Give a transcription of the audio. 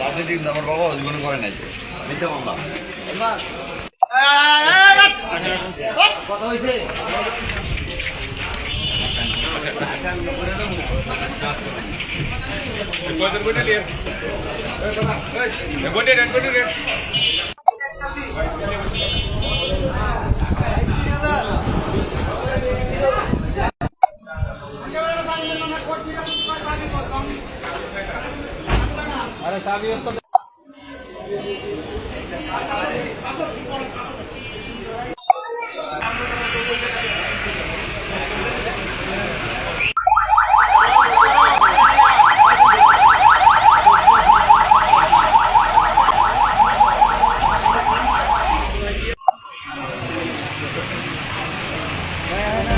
রাজনীতি আমার বাবা জীবনে করে নাই Thank you. sabe? Eu estou... Yeah.